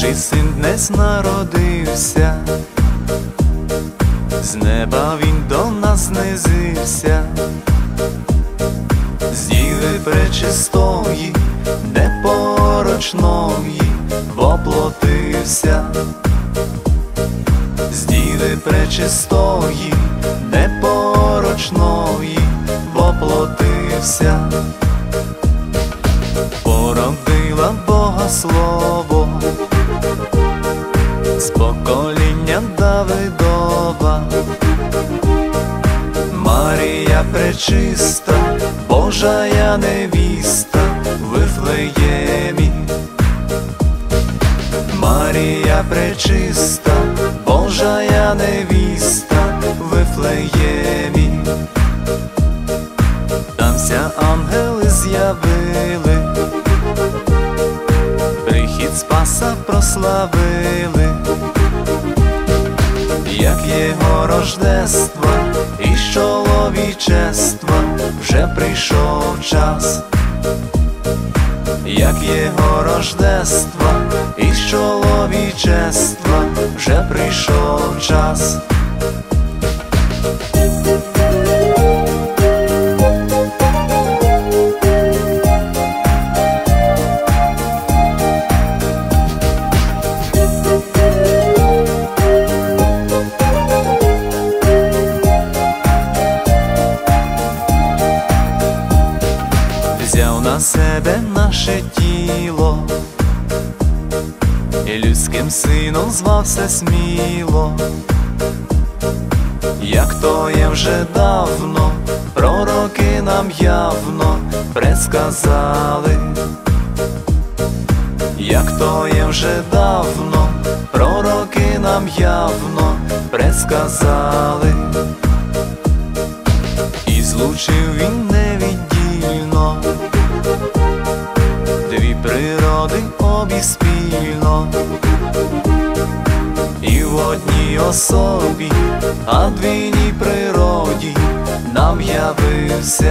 Божий син днес народився, з неба він до нас знизився, з діви пречистої, непорочної, воплотився, з діви пречистої, непорочної, воплотився. Породила Бога Слово з покоління Давидова, Марія пречиста, Божа я невіста Вифлеємі. Марія пречиста, Божа я невіста Вифлеємі. Прославили, як його рождества і чоловічества вже прийшов час, як його рождества і чоловічества вже прийшов час. На себе наше тіло, і людським сином звався сміло, як то є вже давно, пророки нам явно предсказали, як то є вже давно, пророки нам явно предсказали. І злучив він невіддільно спільно, і в одній особі, а в двійній природі нам явився